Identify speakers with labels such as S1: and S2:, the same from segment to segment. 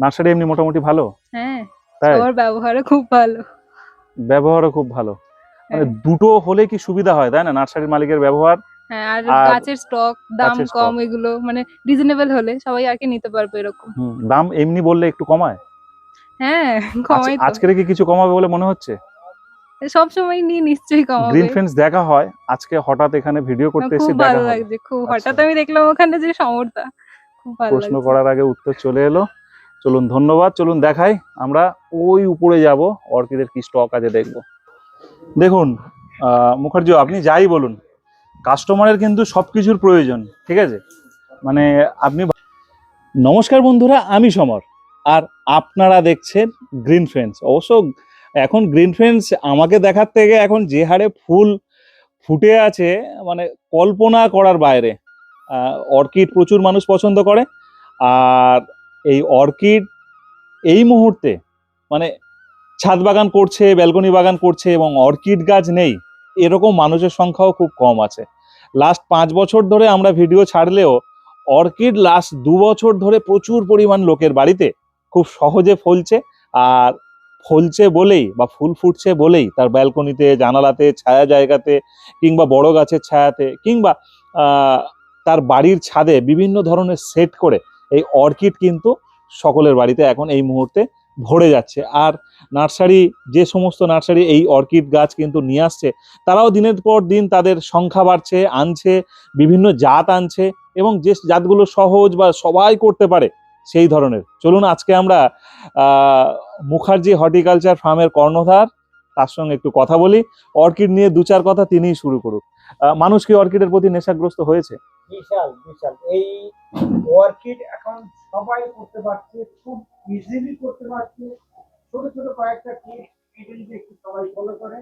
S1: Nursery এমনি মোটামুটি ভালো?
S2: হ্যাঁ
S1: তাই?
S2: সবার ব্যবহারও খুব ভালো।
S1: ব্যবহারও খুব ভালো। মানে
S2: হ্যাঁ।
S1: দুটো হলে কি সুবিধা হয় তাই না? নার্সারির মালিকের ব্যবহার
S2: হ্যাঁ আর গাছের স্টক দাম কম এগুলো মানে রিজনেবল হলে সবাই আর কি নিতে পারবে এরকম।
S1: দাম এমনি বললে একটু কমায়?
S2: হ্যাঁ
S1: আজ-
S2: কমাই তো।
S1: আজকের কি কিছু কমাবে বলে মনে হচ্ছে?
S2: সব সময় নিয়ে নিশ্চয়ই কমাবে।
S1: গ্রিন ফ্রেন্ডস দেখা হয় আজকে হঠাৎ এখানে ভিডিও করতে এসেছি
S2: খুব ভালো লাগছে খুব।
S1: আচ্ছা।
S2: হঠাৎ আমি দেখলাম ওখানে যে সমরটা খুব ভালো
S1: প্রশ্ন করার আগে উত্তর চলে এলো। চলুন, ধন্যবাদ। চলুন দেখাই, আমরা ওই উপরে যাব, অর্কিডের কি স্টক আছে দেখব। দেখুন মুখার্জি, আপনি যাই বলুন কাস্টমারের কিন্তু সব কিছুর প্রয়োজন, ঠিক আছে? মানে আপনি নমস্কার বন্ধুরা, আমি সমর, আর আপনারা দেখছেন গ্রিন ফ্রেন্ডস অবশ্য এখন গ্রিন ফ্রেন্ডস আমাকে দেখার থেকে এখন যে হারে ফুল ফুটে আছে মানে কল্পনা করার বাইরে অর্কিড প্রচুর মানুষ পছন্দ করে, আর এই অর্কিড এই মুহূর্তে মানে ছাদ বাগান করছে ব্যালকনি বাগান করছে এবং অর্কিড গাছ নেই, এরকম মানুষের সংখ্যাও খুব কম আছে। লাস্ট পাঁচ বছর ধরে আমরা ভিডিও ছাড়লেও অর্কিড লাস্ট দু বছর ধরে প্রচুর পরিমাণ লোকের বাড়িতে খুব সহজে ফলছে আর ফলছে বলেই বা ফুল ফুটছে বলেই তার ব্যালকনিতে জানালাতে, ছায়া জায়গাতে কিংবা বড় গাছের ছায়াতে কিংবা তার বাড়ির ছাদে বিভিন্ন ধরনের সেট করে এই অর্কিড কিন্তু সকলের বাড়িতে এখন এই মুহূর্তে ভরে যাচ্ছে। আর নার্সারি, যে সমস্ত নার্সারি এই অর্কিড গাছ কিন্তু নিয়ে আসছে, তারাও দিনের পর দিন তাদের সংখ্যা বাড়ছে, আনছে, বিভিন্ন জাত আনছে এবং যে জাতগুলো সহজ বা সবাই করতে পারে সেই ধরনের। চলুন আজকে আমরা মুখার্জি হর্টিকালচার ফার্মের কর্ণধার তার সঙ্গে একটু কথা বলি। অর্কিড নিয়ে দু চার কথা তিনিই শুরু করুক। মানুষ কি অর্কিডের প্রতি নেশাগ্রস্ত হয়েছে?
S3: বিশাল বিশাল। এই অর্কিড এখন সবাই করতে পারছে খুব ইজিলি করতে পারছে। ছোট ছোট কয়েকটা টিপ এটা যদি একটু সবাই ফলো করে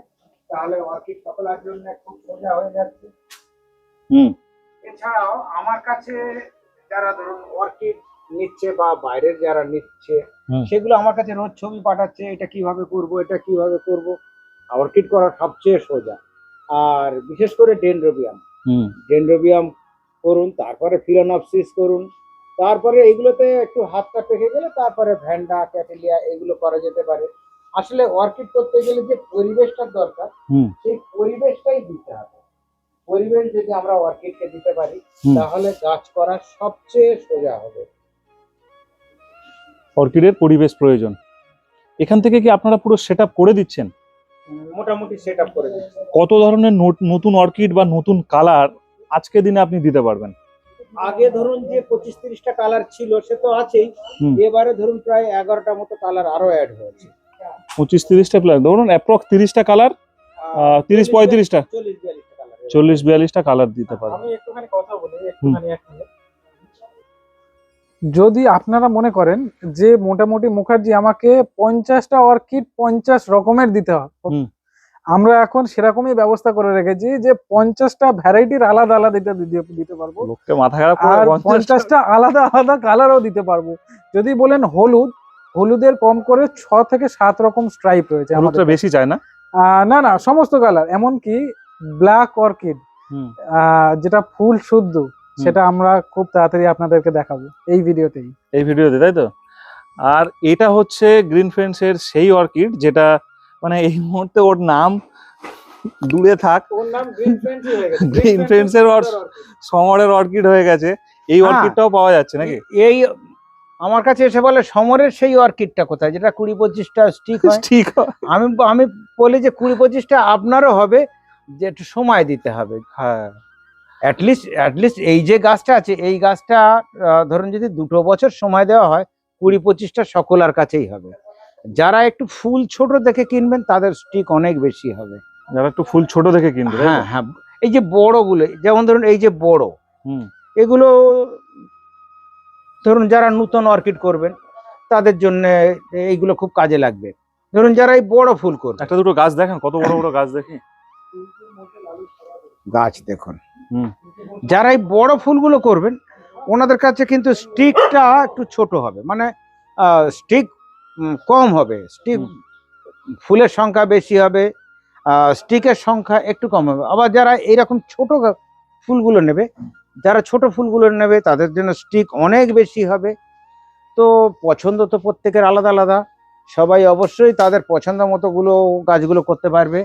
S3: তাহলে অর্কিড সকলের জন্য খুব সোজা হয়ে যাচ্ছে।
S1: হুম।
S3: এছাড়াও আমার কাছে যারা ধরুন অর্কিড নিচ্ছে বা বাইরের যারা নিচ্ছে সেগুলো আমার কাছে রোজ ছবি পাঠাচ্ছে এটা কীভাবে করব এটা কীভাবে করব। অর্কিড করা সবচেয়ে সোজা। আর বিশেষ করে ডেনড্রোবিয়াম। ডেন্ড্রোবিয়াম করুন তারপরে ফিলোনপসিস করুন তারপরে এইগুলোতে একটু হাতটা পেকে গেলে তারপরে ভ্যান্ডা ক্যাটেলিয়া এগুলো করা যেতে পারে। আসলে অর্কিড করতে গেলে যে পরিবেশটার দরকার সেই পরিবেশটাই দিতে হবে। পরিবেশ যদি আমরা অর্কিডকে দিতে পারি তাহলে গাছ করা সবচেয়ে সোজা হবে।
S1: অর্কিডের পরিবেশ প্রয়োজন। এখান থেকে কি আপনারা পুরো সেট করে দিচ্ছেন?
S3: মোটামুটি সেট করে দিচ্ছি।
S1: কত ধরনের নতুন অর্কিড বা নতুন কালার আজকে দিনে আপনি দিতে পারবেন?
S3: আগে ধরুন যে পঁচিশ তিরিশটা কালার ছিল সে তো আছেই। এবারে ধরুন প্রায় এগারোটা মতো কালার আরও অ্যাড হয়েছে।
S1: পঁচিশ তিরিশটা প্লাস ধরুন অ্যাপ্রক্স তিরিশটা কালার তিরিশ পঁয়ত্রিশটা?
S3: চল্লিশ বিয়াল্লিশটা কালার।
S1: চল্লিশ বিয়াল্লিশটা কালার দিতে পারবেন
S3: আমি একটুখানি কথা বলি একটুখানি এক মিনিট।
S4: যদি আপনারা মনে করেন যে মোটামুটি মুখার্জি আমাকে পঞ্চাশটা অর্কিড পঞ্চাশ রকমের দিতে হবে। আমরা এখন সেরকমই ব্যবস্থা করে রেখেছি যে পঞ্চাশটা ভ্যারাইটির আলাদা আলাদা দিতে পারব।
S1: মাথা খারাপ
S4: আর
S1: পঞ্চাশটা-
S4: আলাদা আলাদা কালারও দিতে পারব। যদি বলেন হলুদ হলুদের কম করে ছ থেকে সাত রকম স্ট্রাইপ রয়েছে আমাদের
S1: বেশি চায় না?
S4: আহ, না না সমস্ত কালার এমনকি ব্ল্যাক অর্কিড। যেটা ফুল শুদ্ধ। সেটা আমরা খুব তাড়াতাড়ি আপনাদেরকে দেখাবো এই ভিডিওতেই।
S1: এই ভিডিওতে তাই তো? আর এটা হচ্ছে গ্রিন ফ্রেন্ডস এর সেই অর্কিড যেটা মানে এই মুহূর্তে ওর নাম দূরে থাক।
S3: ওর নাম গ্রিন হয়ে
S1: অর- সমরের অর্কিড হয়ে গেছে। এই
S3: হ্যাঁ।
S1: অর্কিডটাও পাওয়া যাচ্ছে নাকি?
S3: এই আমার কাছে এসে বলে সমরের সেই অর্কিডটা কোথায়? যেটা কুড়ি পঁচিশটা স্টিক হয়।
S1: ঠিক
S3: আমি আমি বলি যে কুড়ি পঁচিশটা আপনারও হবে যে একটু সময় দিতে হবে।
S1: হ্যাঁ।
S3: অ্যাটলিস্ট অ্যাটলিস্ট এই যে গাছটা আছে এই গাছটা ধরুন যদি দুটো বছর সময় দেওয়া হয় কুড়ি পঁচিশটা সকলার কাছেই হবে। যারা একটু ফুল ছোট দেখে কিনবেন তাদের স্টিক অনেক বেশি হবে।
S1: যারা একটু ফুল ছোট দেখে কিনবে
S3: হ্যাঁ হ্যাঁ এই যে বড় বড়গুলো যেমন ধরুন এই যে বড়
S1: হুম।
S3: এগুলো ধরুন যারা নূতন অর্কিড করবেন তাদের জন্য এইগুলো খুব কাজে লাগবে। ধরুন যারা এই বড় ফুল করবে।
S1: একটা দুটো গাছ দেখেন কত বড় বড় গাছ দেখি।
S3: গাছ দেখুন। যারা এই বড় ফুলগুলো করবেন ওনাদের কাছে কিন্তু স্টিকটা একটু ছোট হবে। মানে স্টিক কম হবে। স্টিক ফুলের সংখ্যা বেশি হবে স্টিকের সংখ্যা একটু কম হবে। আবার যারা এইরকম ছোট ফুলগুলো নেবে যারা ছোট ফুলগুলো নেবে তাদের জন্য স্টিক অনেক বেশি হবে। তো পছন্দ তো প্রত্যেকের আলাদা আলাদা। সবাই অবশ্যই তাদের পছন্দ মতো গুলো গাছগুলো করতে পারবে।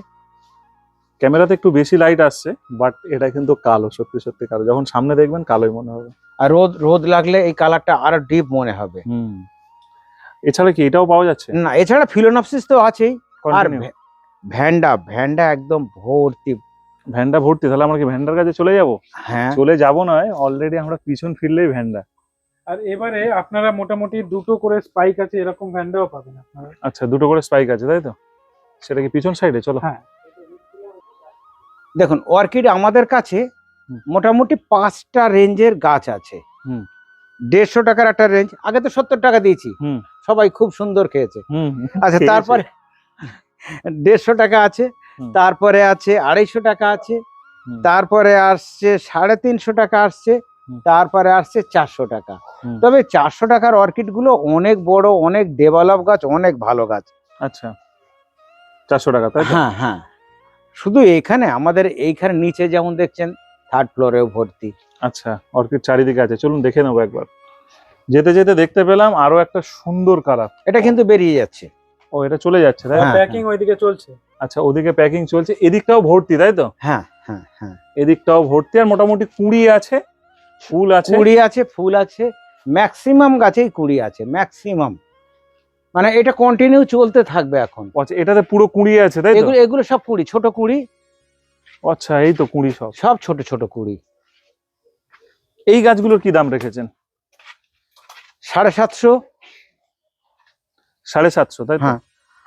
S1: ক্যামেরাতে একটু বেশি লাইট আসছে বাট এটা কিন্তু কালো সত্যি সত্যি কালো। যখন সামনে দেখবেন কালোই মনে হবে।
S3: আর রোদ রোদ লাগলে এই কালারটা আরও ডিপ মনে হবে।
S1: হুম। এছাড়া কি এটাও পাওয়া যাচ্ছে?
S3: না এছাড়া ফিলোনপসিস তো আছেই। আর। ভ্যান্ডা ভ্যান্ডা একদম ভর্তি।
S1: ভ্যানটা ভর্তি তাহলে আমরা কি ভ্যান্ডার কাছে চলে যাব?
S3: হ্যাঁ।
S1: চলে যাব নয় অলরেডি আমরা পিছন ফিরলেই ভ্যান্ডা।
S4: আর এবারে আপনারা মোটামুটি দুটো করে স্পাইক আছে এরকম ভ্যান্ডাও পাবেন আপনারা।
S1: আচ্ছা দুটো করে স্পাইক আছে তাই তো? সেটা কি পিছন সাইডে চলো।
S4: হ্যাঁ।
S3: দেখুন অর্কিড আমাদের কাছে মোটামুটি পাঁচটা রেঞ্জের গাছ আছে।
S1: হুম।
S3: দেড়শো টাকার একটা রেঞ্জ আগে তো সত্তর টাকা দিয়েছি।
S1: হুম।
S3: সবাই খুব সুন্দর খেয়েছে।
S1: হুম।
S3: আচ্ছা তারপরে দেড়শো টাকা আছে তারপরে আছে আড়াইশো টাকা আছে তারপরে আসছে সাড়ে তিনশো টাকা আসছে তারপরে আসছে চারশো টাকা। তবে চারশো টাকার অর্কিডগুলো অনেক বড় অনেক ডেভেলপ গাছ অনেক ভালো গাছ।
S1: আচ্ছা। চারশো টাকা
S3: হ্যাঁ হ্যাঁ। শুধু এইখানে আমাদের এইখানে নিচে যেমন দেখছেন থার্ড ফ্লোরেও ভর্তি।
S1: আচ্ছা অর্কিড চারিদিকে আছে চলুন দেখে নেব একবার। যেতে যেতে দেখতে পেলাম আরও একটা সুন্দর কালার
S3: এটা কিন্তু বেরিয়ে যাচ্ছে।
S1: ও এটা চলে যাচ্ছে তাই
S4: প্যাকিং ওইদিকে চলছে।
S1: আচ্ছা ওদিকে প্যাকিং চলছে এদিকটাও ভর্তি তাই তো?
S3: হ্যাঁ হ্যাঁ হ্যাঁ।
S1: এদিকটাও ভর্তি আর মোটামুটি কুড়ি আছে ফুল আছে।
S3: কুড়ি আছে ফুল আছে ম্যাক্সিমাম গাছেই কুড়ি আছে ম্যাক্সিমাম মানে এটা কন্টিনিউ চলতে থাকবে এখন।
S1: আচ্ছা এটাতে পুরো কুড়ি আছে তাই
S3: এগুলো এগুলো সব কুড়ি ছোট কুড়ি।
S1: আচ্ছা এই তো কুড়ি সব।
S3: সব ছোট ছোট কুড়ি।
S1: এই গাছগুলোর কি দাম রেখেছেন?
S3: সাড়ে সাতশো।
S1: সাড়ে সাতশো তাই
S3: হ্যাঁ।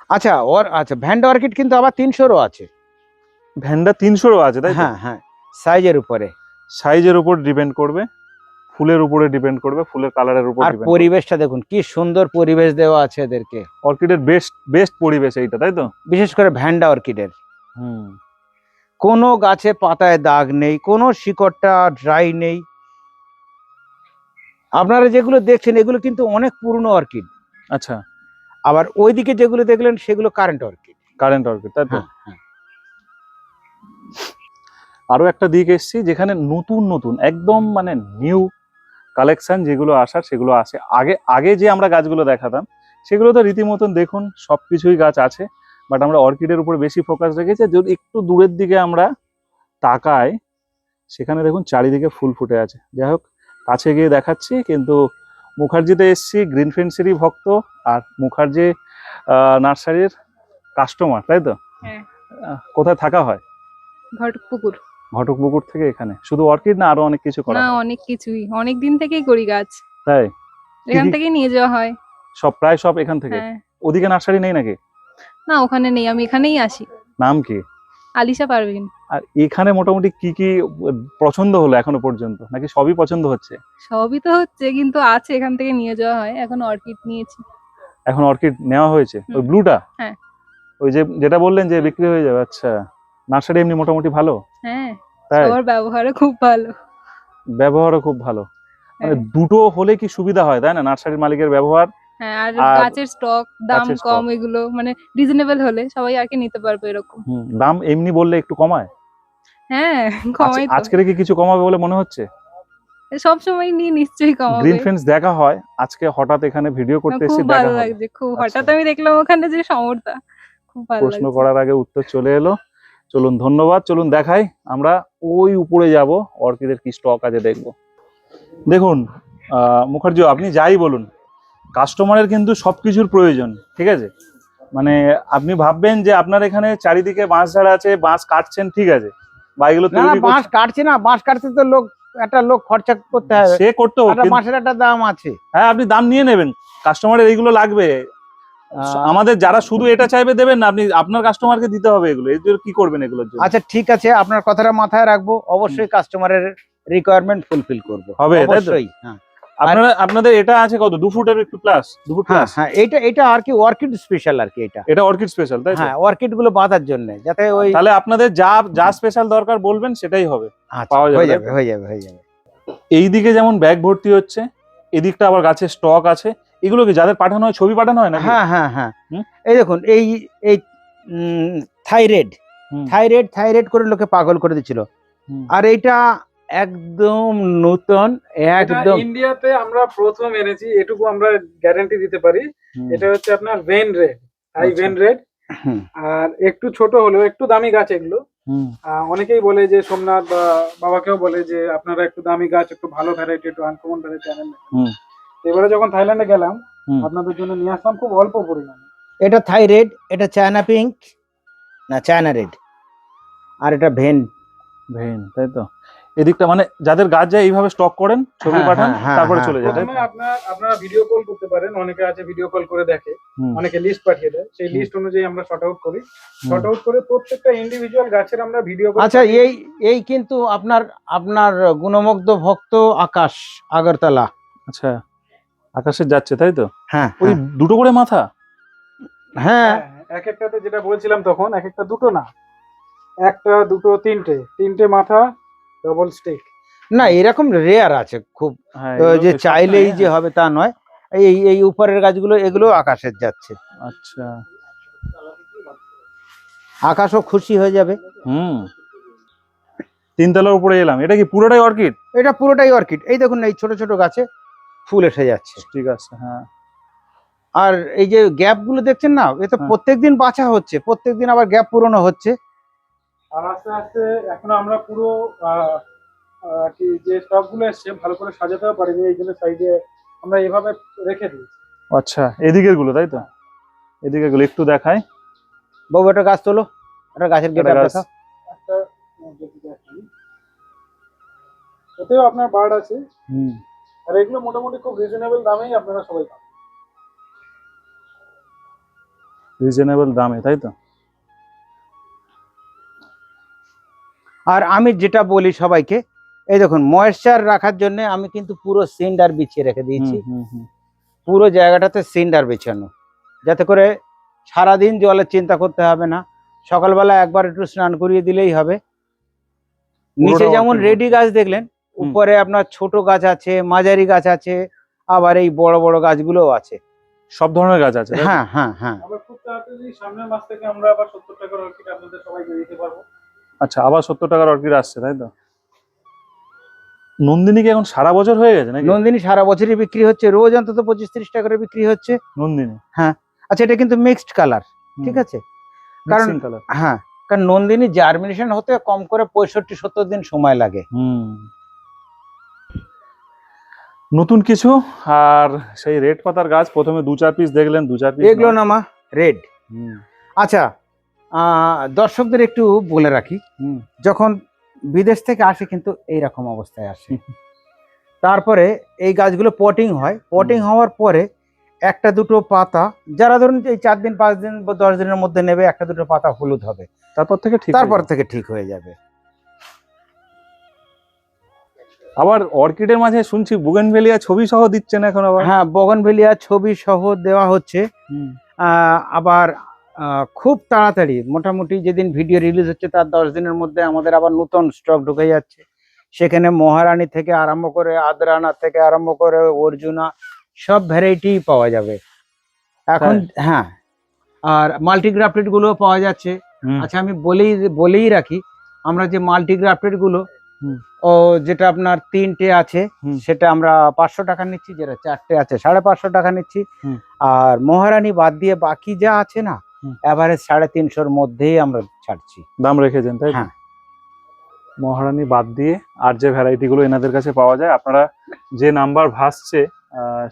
S3: আচ্ছা ওর আচ্ছা ভ্যান্ড অর্কিড কিন্তু আবার তিনশোরও আছে।
S1: ভ্যানটা তিনশোরও আছে তাই
S3: হ্যাঁ হ্যাঁ সাইজের উপরে।
S1: সাইজের উপর ডিপেন্ড করবে। ফুলের উপরে ডিপেন্ড করবে ফুলের কালারের উপর
S3: আর পরিবেশটা দেখুন কি সুন্দর পরিবেশ দেওয়া আছে এদেরকে।
S1: অর্কিডের বেস্ট বেস্ট পরিবেশ এইটা তাই তো?
S3: বিশেষ করে ভ্যান্ডা অর্কিডের।
S1: হুম।
S3: কোনো গাছে পাতায় দাগ নেই কোনো শিকড়টা ড্রাই নেই। আপনারা যেগুলো দেখছেন এগুলো কিন্তু অনেক পুরনো অর্কিড।
S1: আচ্ছা।
S3: আবার ওইদিকে যেগুলো দেখলেন সেগুলো কারেন্ট অর্কিড।
S1: কারেন্ট অর্কিড তাই তো?
S3: হ্যাঁ হ্যাঁ।
S1: আরও একটা দিক এসছি যেখানে নতুন নতুন একদম মানে নিউ কালেকশন যেগুলো আসার সেগুলো আসে। আগে আগে যে আমরা গাছগুলো দেখাতাম সেগুলো তো রীতিমতন দেখুন সবকিছুই গাছ আছে বাট আমরা অর্কিডের উপর বেশি ফোকাস রেখেছি। যদি একটু দূরের দিকে আমরা তাকাই সেখানে দেখুন চারিদিকে ফুল ফুটে আছে। যাই হোক কাছে গিয়ে দেখাচ্ছি কিন্তু মুখার্জিতে এসছি গ্রিন ফেন্সেরই ভক্ত আর মুখার্জি নার্সারির কাস্টমার তাই তো?
S2: হ্যাঁ।
S1: কোথায় থাকা হয়?
S2: ঘটপুকুর।
S1: ঘটকপুকুর থেকে এখানে? শুধু অর্কিড না আরও অনেক কিছু করা
S2: না অনেক কিছুই। অনেক দিন থেকেই করি গাছ।
S1: তাই?
S2: এখান থেকে নিয়ে যাওয়া হয়।
S1: সব প্রায় সব এখান থেকে?
S2: হ্যাঁ।
S1: ওদিকে নার্সারি নেই নাকি?
S2: না ওখানে নেই। আমি এখানেই আসি।
S1: নাম কি?
S2: আলিশা পারভিন।
S1: আর এখানে মোটামুটি কি কি পছন্দ হলো এখনও পর্যন্ত? নাকি সবই পছন্দ হচ্ছে?
S2: সবই তো হচ্ছে কিন্তু আছে এখান থেকে নিয়ে যাওয়া হয়। এখন অর্কিড নিয়েছি।
S1: এখন অর্কিড নেওয়া হয়েছে? ওই ব্লুটা?
S2: হ্যাঁ।
S1: ওই যে যেটা বললেন যে বিক্রি হয়ে যাবে? আচ্ছা। নার্সারি এমনি মোটামুটি ভালো?
S2: হ্যাঁ সবার ব্যবহারও খুব ভালো।
S1: ব্যবহারও খুব ভালো। মানে
S2: হ্যাঁ।
S1: দুটো হলে কি সুবিধা হয় তাই না? নার্সারির মালিকের ব্যবহার
S2: হ্যাঁ আর গাছের স্টক দাম কম এগুলো মানে রিজনেবল হলে সবাই আর কি নিতে পারবে এরকম।
S1: দাম এমনি বললে একটু কমায়?
S2: হ্যাঁ কমাই
S1: আজ- আজকের কি কিছু কমাবে বলে মনে হচ্ছে?
S2: সব সময় নিয়ে নিশ্চয়ই কমাবে।
S1: গ্রিন ফ্রেন্ডস দেখা হয় আজকে হঠাৎ এখানে ভিডিও করতে
S2: খুব
S1: এসেছি দেখা
S2: ভালো
S1: হলো।
S2: লাগছে খুব হঠাৎ
S1: আচ্ছা।
S2: আমি দেখলাম ওখানে যে সমরটা খুব ভালো
S1: প্রশ্ন করার আগে উত্তর চলে এলো। চলুন ধন্যবাদ চলুন দেখাই। আমরা ওই উপরে যাব অর্কিডের কি স্টক আছে দেখব। দেখুন মুখার্জি আপনি যাই বলুন কাস্টমারের কিন্তু সবকিছুর প্রয়োজন ঠিক আছে? মানে আপনি ভাববেন যে আপনার এখানে চারিদিকে বাঁশ ঝাড় আছে বাঁশ কাটছেন ঠিক আছে? বা এগুলো
S3: বাঁশ কাটছে না বাঁশ কাটতে তো লোক একটা লোক খরচা করতে হবে।
S1: সে করতে কিন্তু-
S3: বাঁশের একটা দাম আছে।
S1: হ্যাঁ আপনি দাম নিয়ে নেবেন। কাস্টমারের এইগুলো লাগবে আমাদের যারা শুধু এটা চাইবে দেবেন না আপনি আপনার কাস্টমারকে দিতে হবে এগুলো। এর জন্য কি করবেন এগুলোর জন্য?
S3: আচ্ছা ঠিক আছে আপনার কথাটা মাথায় রাখব। অবশ্যই কাস্টমারের রিকোয়ারমেন্ট ফুলফিল করব।
S1: হবে,
S3: অবশ্যই হ্যাঁ।
S1: আপনারা আপনাদের এটা আছে কত? দু ফুটের একটু প্লাস দু ফুট
S3: হ্যাঁ
S1: প্লাস
S3: হ্যাঁ এটা এটা আর কি অর্কিড স্পেশাল আর কি এটা।
S1: এটা অর্কিড স্পেশাল তাই
S3: হ্যাঁ অর্কিডগুলো বাঁধার জন্য যাতে ওই
S1: তাহলে আপনাদের যা যা স্পেশাল দরকার বলবেন সেটাই হবে।
S3: আচ্ছা,
S1: পাওয়া যাবে,
S3: হয়ে যাবে হয়ে যাবে হয়ে যাবে।
S1: এই দিকে যেমন ব্যাগ ভর্তি হচ্ছে এদিকটা আবার গাছের স্টক আছে। এগুলো কি যাদের পাঠানো হয় ছবি পাঠানো হয় না
S3: হ্যাঁ হ্যাঁ হ্যাঁ। এই দেখুন এই এই থাইরয়েড। থাইরয়েড থাইরয়েড করে লোকে পাগল করে দিচ্ছিল। আর এইটা একদম নতুন একদম।
S4: ইন্ডিয়াতে আমরা প্রথম এনেছি এটুকু আমরা গ্যারান্টি দিতে পারি। এটা হচ্ছে আপনার ভেন রেড হাই। ভেন রেড আর একটু ছোট হলেও একটু দামি গাছ এগুলো। অনেকেই বলে যে সোমনাথ বা বাবাকেও বলে যে আপনারা একটু দামি গাছ একটু ভালো ভ্যারাইটি একটু আনকমন ভ্যারাইটি আনেন
S1: হুম।
S4: এবারে যখন থাইল্যান্ডে গেলাম আপনাদের জন্য নিয়ে আসলাম খুব অল্প পরিমাণে।
S3: এটা থাই রেড এটা চায়না পিঙ্ক না চায়না রেড। আর এটা ভেন।
S1: ভেন তাই তো? এদিকটা মানে যাদের গাছ যায় এইভাবে স্টক করেন ছবি
S3: হ্যাঁ,
S1: পাঠান
S3: হ্যাঁ, হ্যাঁ,
S1: তারপরে চলে যায়?
S4: আপনার আপনারা ভিডিও কল করতে পারেন অনেকে আছে ভিডিও কল করে দেখে অনেকে লিস্ট পাঠিয়ে দেয়। সেই লিস্ট অনুযায়ী আমরা শর্ট আউট করি। শর্ট আউট করে প্রত্যেকটা ইন্ডিভিজুয়াল গাছের আমরা ভিডিও
S3: আচ্ছা এই এই কিন্তু আপনার আপনার গুণমুগ্ধ ভক্ত আকাশ আগরতলা।
S1: আচ্ছা। আকাশে যাচ্ছে তাই তো?
S3: হ্যাঁ
S1: ওই দুটো করে মাথা?
S3: হ্যাঁ।
S4: এক একটাতে যেটা বলছিলাম তখন এক একটা দুটো না। একটা দুটো তিনটে। তিনটে মাথা ডবল স্টিক
S3: না এরকম রেয়ার আছে খুব।
S1: হ্যাঁ
S3: যে চাইলেই যে
S1: হ্যাঁ।
S3: হবে তা নয়। এই এই উপরের গাছগুলো এগুলো আকাশের যাচ্ছে।
S1: আচ্ছা।
S3: আকাশও খুশি হয়ে যাবে।
S1: হুম। তিনতলার উপরে এলাম। এটা কি পুরোটাই অর্কিড
S3: এটা পুরোটাই অর্কিড এই দেখুন না, এই ছোট ছোট গাছে ফুল এসে যাচ্ছে।
S1: ঠিক আছে হ্যাঁ।
S3: আর এই যে গ্যাপগুলো দেখছেন না এ তো
S1: হ্যাঁ।
S3: প্রত্যেকদিন বাঁচা হচ্ছে প্রত্যেকদিন আবার গ্যাপ পূরণও হচ্ছে।
S4: আর আস্তে আস্তে এখন আমরা পুরো আহ, কি যে স্টকগুলো এসছে ভালো করে সাজাতেও পারিনি এই জন্য সাইডে আমরা এভাবে রেখে দিই
S1: আচ্ছা এদিকেরগুলো তাই তো? এদিকেরগুলো একটু দেখাই।
S3: বাবু একটা গাছ তোলো একটা গাছের
S1: একটা
S3: গেট। দেখা
S4: একটা এতেও আপনার বার্ড আছে।
S1: হুম।
S4: আর এগুলো মোটামুটি খুব রিজনেবল দামেই আপনারা সবাই পাবেন।
S1: রিজনেবল দামে তাই তো?
S3: আর আমি যেটা বলি সবাইকে এই দেখুন ময়েশ্চার রাখার জন্য আমি কিন্তু পুরো সিন্ডার বিছিয়ে রেখে দিয়েছি। পুরো জায়গাটাতে সিন্ডার বিছানো। যাতে করে সারাদিন জলের চিন্তা করতে হবে না। সকালবেলা একবার একটু স্নান করিয়ে দিলেই হবে। নিচে যেমন রেডি গাছ দেখলেন। উপরে আপনার ছোট গাছ আছে মাঝারি গাছ আছে আবার এই বড় বড় গাছগুলোও আছে।
S1: সব ধরনের গাছ আছে
S3: হ্যাঁ হ্যাঁ হ্যাঁ।
S4: আবার খুব তাড়াতাড়ি সামনের মাস থেকে আমরা আবার সত্তর টাকার অর্কিড আপনাদের সবাইকে দিতে পারব।
S1: আচ্ছা আবার সত্তর টাকার অর্কিড আসছে তাই তো? নন্দিনী কি এখন সারা বছর হয়ে গেছে নাকি?
S3: নন্দিনী সারা বছরই বিক্রি হচ্ছে রোজ অন্তত পঁচিশ ত্রিশ টাকা করে বিক্রি হচ্ছে।
S1: নন্দিনী?
S3: হ্যাঁ আচ্ছা এটা কিন্তু মিক্সড কালার ঠিক আছে? কারণ-
S1: কারণ
S3: হ্যাঁ কারণ নন্দিনী জার্মিনেশন হতে কম করে পঁয়ষট্টি সত্তর দিন সময় লাগে।
S1: হুম। নতুন কিছু আর সেই রেড পাতার গাছ প্রথমে দু চার পিস দেখলেন দু চার পিস
S3: এগুলো নামা রেড। আচ্ছা দর্শকদের একটু বলে রাখি যখন বিদেশ থেকে আসে কিন্তু এই রকম অবস্থায় আসে। তারপরে এই গাছগুলো পটিং হয়। পটিং হওয়ার পরে একটা দুটো পাতা যারা ধরুন এই চার দিন পাঁচ দিন বা দশ দিনের মধ্যে নেবে একটা দুটো পাতা হলুদ হবে।
S1: তারপর থেকে ঠিক
S3: তারপর থেকে ঠিক হয়ে যাবে।
S1: আবার অর্কিডের মাঝে শুনছি বুগেনভেলিয়া ছবি সহ দিচ্ছেন এখন আবার।
S3: হ্যাঁ বগনভেলিয়া ছবি সহ দেওয়া হচ্ছে। আবার খুব তাড়াতাড়ি মোটামুটি যেদিন ভিডিও রিলিজ হচ্ছে তার দশ দিনের মধ্যে আমাদের আবার নতুন স্টক ঢুকে যাচ্ছে। সেখানে মহারানী থেকে আরম্ভ করে আদ্রানা থেকে আরম্ভ করে অর্জুনা সব ভ্যারাইটি পাওয়া যাবে। এখন হ্যাঁ আর মাল্টিগ্রাফটেডগুলো পাওয়া যাচ্ছে। আচ্ছা আমি বলেই বলেই রাখি আমরা যে
S1: মাল্টিগ্রাফটেডগুলো।
S3: ও যেটা আপনার তিনটে আছে। সেটা আমরা পাঁচশো টাকা নিচ্ছি যেটা চারটে আছে সাড়ে পাঁচশো টাকা নিচ্ছি। আর মহারানী বাদ দিয়ে বাকি যা আছে না। এভারেজ সাড়ে তিনশোর মধ্যেই আমরা ছাড়ছি।
S1: দাম রেখেছেন তাই
S3: হ্যাঁ।
S1: মহারানী বাদ দিয়ে আর যে ভ্যারাইটি গুলো এনাদের কাছে পাওয়া যায় আপনারা যে নাম্বার ভাসছে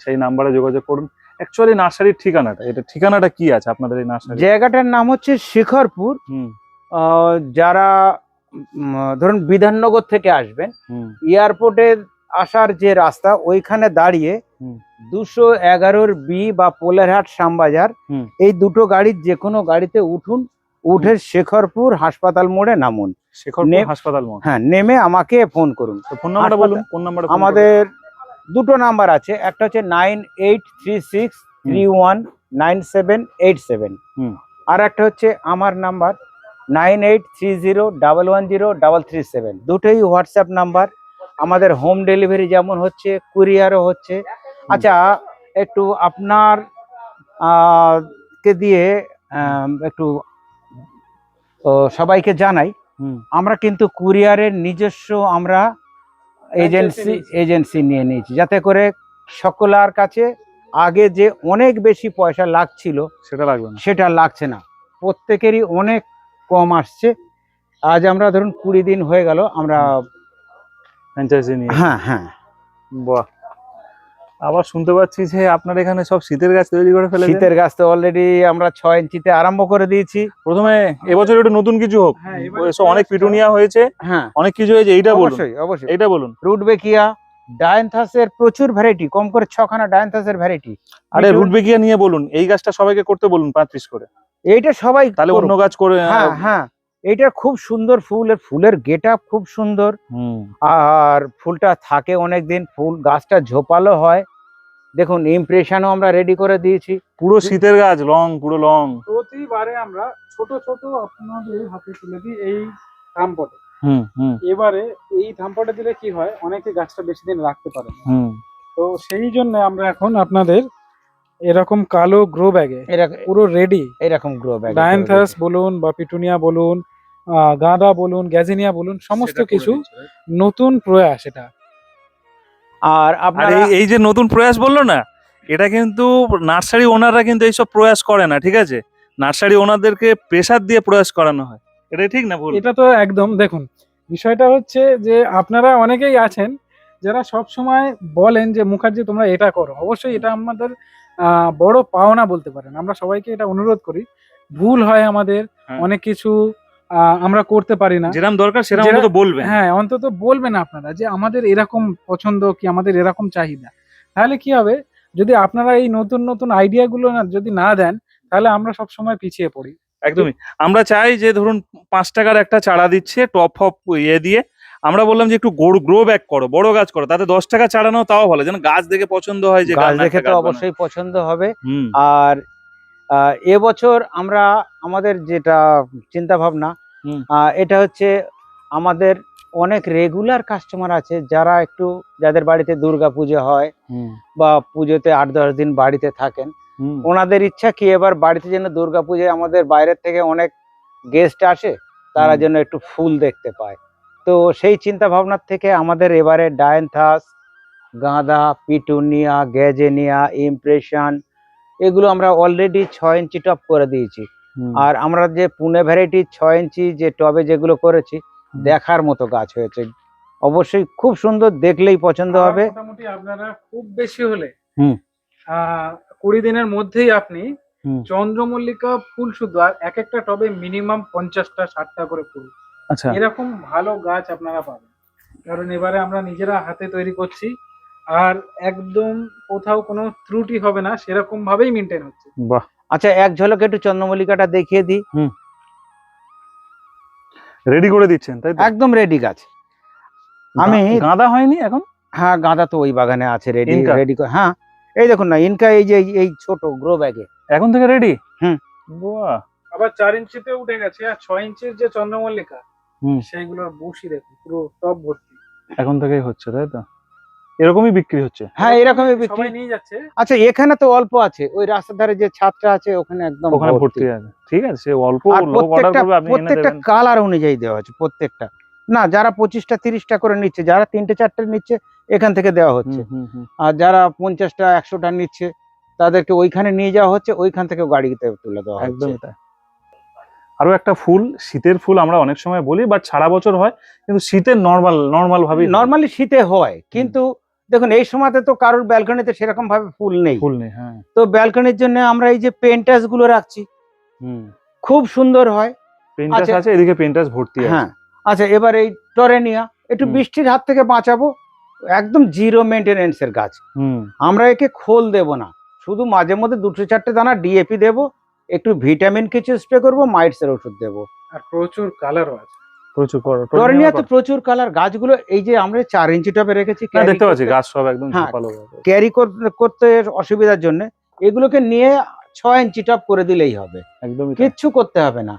S1: সেই নাম্বারে যোগাযোগ করুন। অ্যাকচুয়ালি নার্সারির ঠিকানাটা এটা ঠিকানাটা কি আছে আপনাদের এই নার্সারি
S3: জায়গাটার নাম হচ্ছে শিখরপুর। যারা ধরুন বিধাননগর থেকে আসবেন
S1: হুম।
S3: এয়ারপোর্টে আসার যে রাস্তা ওইখানে দাঁড়িয়ে দুশো এগারোর বি বা পোলেরহাট শ্যামবাজার। এই দুটো গাড়ির যে কোনো গাড়িতে উঠুন উঠে শেখরপুর হাসপাতাল মোড়ে নামুন।
S1: শেখরপুর হাসপাতাল মোড়।
S3: হ্যাঁ নেমে আমাকে ফোন করুন।
S1: ফোন নাম্বারটা বলুন কোন নাম্বারে
S3: আমাদের দুটো নাম্বার আছে একটা হচ্ছে nine eight three six three one nine seven eight seven. আর একটা হচ্ছে আমার number nine eight three zero double one zero double three seven. দুটোই হোয়াটসঅ্যাপ নাম্বার। আমাদের হোম ডেলিভারি যেমন হচ্ছে কুরিয়ারও হচ্ছে। আচ্ছা একটু আপনার কে দিয়ে একটু ও, সবাইকে জানাই।
S1: হুম।
S3: আমরা কিন্তু কুরিয়ারের নিজস্ব আমরা এজেন্সি এজেন্সি নিয়ে নিয়েছি যাতে করে সকলার কাছে আগে যে অনেক বেশি পয়সা লাগছিল
S1: সেটা লাগবে না।
S3: সেটা লাগছে না। প্রত্যেকেরই অনেক কম আসছে। আজ আমরা ধরুন কুড়ি দিন হয়ে গেল আমরা
S1: ফ্র্যাঞ্চাইজি নিয়ে।
S3: হ্যাঁ হ্যাঁ।
S1: বাহ। আবার শুনতে পাচ্ছি যে আপনার এখানে সব শীতের গাছ তৈরি করে ফেলে
S3: শীতের গাছ তো অলরেডি আমরা ছয় ইঞ্চিতে আরম্ভ করে দিয়েছি।
S1: প্রথমে এবছর একটু নতুন কিছু হোক।
S4: হ্যাঁ,
S1: অনেক পিটুনিয়া হয়েছে।
S3: হ্যাঁ।
S1: অনেক কিছু হয়েছে এইটা বলুন।
S3: অবশ্যই অবশ্যই।
S1: এইটা বলুন।
S3: রুটবেকিয়া ডায়ান্থাসের প্রচুর ভ্যারাইটি কম করে ছখানা ডায়ান্থাসের ভ্যারাইটি
S1: আরে রুট বেকিয়া নিয়ে বলুন এই গাছটা সবাইকে করতে বলুন পাঁচ পিস করে।
S3: এইটা সবাই
S1: তাহলে অন্য গাছ করে
S3: হ্যাঁ হ্যাঁ। এইটার খুব সুন্দর ফুল এর ফুলের গেট খুব সুন্দর।
S1: হুম।
S3: আর ফুলটা থাকে অনেক দিন ফুল গাছটা ঝোপালো হয়। দেখুন ইমপ্রেশনও আমরা রেডি করে দিয়েছি।
S1: পুরো শীতের গাছ লং পুরো লং
S4: প্রতিবারে আমরা ছোট ছোট আপনাদের হাতে তুলে দিই এই থামপটে।
S1: হুম হুম।
S4: এবারে এই থামপটে দিলে কি হয়? অনেকে গাছটা বেশি দিন রাখতে পারে না।
S1: হুম।
S4: তো সেই জন্য আমরা এখন আপনাদের এরকম কালো গ্রো ব্যাগে পুরো রেডি
S3: এরকম গ্রো ব্যাগ
S4: ডায়ান্থাস বলুন বা পিটুনিয়া বলুন আহ, গাঁদা বলুন গ্যাজিনিয়া বলুন সমস্ত কিছু নতুন প্রয়াস এটা।
S3: আর আপনারা
S1: এই যে নতুন প্রয়াস বলল না এটা কিন্তু নার্সারি ওনাররা কিন্তু এইসব প্রয়াস করে না ঠিক আছে? নার্সারি ওনাদেরকে প্রেসার দিয়ে প্রয়াস করানো হয়। এটা ঠিক না ভুল?
S4: এটা তো একদম দেখুন বিষয়টা হচ্ছে যে আপনারা অনেকেই আছেন যারা সব সময় বলেন যে মুখার্জি তোমরা এটা করো। অবশ্যই এটা আমাদের বড় পাওনা বলতে পারেন। আমরা সবাইকে এটা অনুরোধ করি। ভুল হয় আমাদের
S1: হ্যাঁ।
S4: অনেক কিছু আমরা করতে পারি না।
S1: যেরকম দরকার সেরকম
S4: যেটা-
S1: তো বলবেন।
S4: হ্যাঁ অন্তত বলবেন আপনারা যে আমাদের এরকম পছন্দ কি আমাদের এরকম চাহিদা। তাহলে কি হবে? যদি আপনারা এই নতুন নতুন আইডিয়া গুলো যদি না দেন তাহলে আমরা সব সময় পিছিয়ে পড়ি।
S1: একদমই। আমরা চাই যে ধরুন পাঁচ টাকার একটা চারা দিচ্ছে টপ ফপ ইয়ে দিয়ে আমরা বললাম যে একটু গ্রো ব্যাক করো বড় গাছ করো তাতে দশ টাকা চারানো তাও ভালো যেন গাছ দেখে পছন্দ হয় যে
S3: গাছ দেখে তো অবশ্যই পছন্দ হবে। আর এবছর আমরা আমাদের যেটা চিন্তা ভাবনা এটা হচ্ছে আমাদের অনেক রেগুলার কাস্টমার আছে যারা একটু যাদের বাড়িতে দুর্গা পুজো হয় বা পুজোতে আট দশ দিন বাড়িতে থাকেন। ওনাদের ইচ্ছা কি এবার বাড়িতে যেন দুর্গা পুজোয় আমাদের বাইরের থেকে অনেক গেস্ট আসে তারা যেন একটু ফুল দেখতে পায়। তো সেই চিন্তা ভাবনার থেকে আমাদের এবারে ডায়ান্থাস গাঁদা পিটুনিয়া গ্যাজেনিয়া ইমপ্রেশন এগুলো আমরা অলরেডি ছয় ইঞ্চি টপ করে দিয়েছি। আর আমরা যে পুনে ভ্যারাইটি ছয় ইঞ্চি যে টবে যেগুলো করেছি দেখার মতো গাছ হয়েছে। অবশ্যই খুব সুন্দর দেখলেই পছন্দ হবে।
S4: মোটামুটি আপনারা খুব বেশি হলে
S3: হুম।
S4: আহ, কুড়ি দিনের মধ্যেই আপনি
S1: হুম।
S4: চন্দ্রমল্লিকা ফুল শুধু আর এক একটা টবে মিনিমাম পঞ্চাশটা ষাটটা করে ফুল।
S1: আচ্ছা।
S4: এরকম ভালো গাছ আপনারা পাবেন। কারণ এবারে আমরা নিজেরা হাতে তৈরি করছি আর একদম কোথাও কোনো ত্রুটি হবে না সেরকম ভাবেই মেনটেন হচ্ছে।
S1: বাহ।
S3: আচ্ছা এক ঝলকে একটু চন্দ্রমল্লিকাটা দেখিয়ে দিই। হুম।
S1: রেডি করে দিচ্ছেন তাই তো?
S3: একদম রেডি গাছ। আমি
S1: গাঁদা হয়নি এখন?
S3: হ্যাঁ গাঁদা তো ওই বাগানে আছে রেডি? রেডি হ্যাঁ। এই দেখুন না ইনকা এই যে এই- এই ছোট গ্রো ব্যাগে
S1: এখন থেকে রেডি
S3: হুম।
S1: বাহ।
S4: আবার চার ইঞ্চিতে উঠে গেছে আর ছয় ইঞ্চির যে চন্দ্রমল্লিকা। সেইগুলোর বসি দেখুন পুরো টপ ভর্তি।
S1: এখন থেকেই হচ্ছে তাই তো? এরকমই বিক্রি হচ্ছে?
S3: হ্যাঁ এরকমই বিক্রি।
S4: সবাই নিয়ে যাচ্ছে।
S3: আচ্ছা এখানে তো অল্প আছে ওই রাস্তার ধারে যে ছাদটা আছে ওখানে একদম
S1: ওখানে
S3: ভর্তি।
S1: আছে। ঠিক আছে সে অল্প লোক অর্ডার
S3: প্রত্যেকটা
S1: করবে আপনি
S3: প্রত্যেকটা কালার অনুযায়ী দেওয়া আছে প্রত্যেকটা। না যারা পঁচিশটা তিরিশটা করে নিচ্ছে যারা তিনটে চারটে নিচ্ছে এখান থেকে দেওয়া হচ্ছে।
S1: হুম, হুম, হুম।
S3: আর যারা পঞ্চাশটা একশোটা নিচ্ছে তাদেরকে ওইখানে নিয়ে যাওয়া হচ্ছে ওইখান থেকে গাড়িতে তুলে দেওয়া হচ্ছে।
S1: একদমই তাই। আরও একটা ফুল শীতের ফুল আমরা অনেক সময় বলি বাট সারা বছর হয় কিন্তু শীতের নর্মাল নর্মাল ভাবে
S3: নর্মালি শীতে হয় কিন্তু দেখুন এই সময়তে তো কারোর ব্যালকনিতে সেরকম ভাবে ফুল নেই।
S1: ফুল নেই হ্যাঁ।
S3: তো ব্যালকনির জন্য আমরা এই যে পেন্টাসগুলো রাখছি
S1: হুম।
S3: খুব সুন্দর হয়।
S1: পেন্টাস
S3: আচ্ছা।
S1: আছে এদিকে পেন্টাস ভর্তি আছে।
S3: হ্যাঁ। আচ্ছা এবার এই টরেনিয়া একটু বৃষ্টির হাত থেকে বাঁচাবো একদম জিরো মেনটেনেন্স এর গাছ।
S1: হুম।
S3: আমরা একে খোল দেব না শুধু মাঝে মধ্যে দুটো চারটে দানা ডিএপি দেবো একটু ভিটামিন কিছু স্প্রে করব মাইটস এর ওষুধ দেবো।
S4: আর প্রচুর কালারও আছে।
S1: প্রচুর
S3: টরেনিয়া তো প্রচুর কালার গাছগুলো এই যে আমরা চার ইঞ্চি টবে রেখেছি
S1: দেখতে পাচ্ছি গাছ সব একদম
S3: হ্যাঁ, ক্যারি করতে অসুবিধার জন্য এগুলোকে নিয়ে ছয় ইঞ্চি টপ করে দিলেই হবে।
S1: একদমই তাই।
S3: কিচ্ছু করতে হবে না।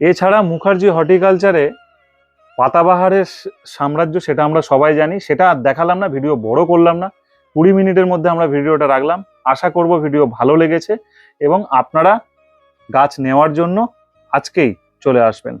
S1: এছাড়া মুখার্জি হর্টিকালচারে পাতাবাহারের সাম্রাজ্য সেটা আমরা সবাই জানি। সেটা আর দেখালাম না ভিডিও বড় করলাম না। কুড়ি মিনিটের মধ্যে আমরা ভিডিওটা রাখলাম। আশা করব ভিডিও ভালো লেগেছে। এবং আপনারা গাছ নেওয়ার জন্য আজকেই চলে আসবেন।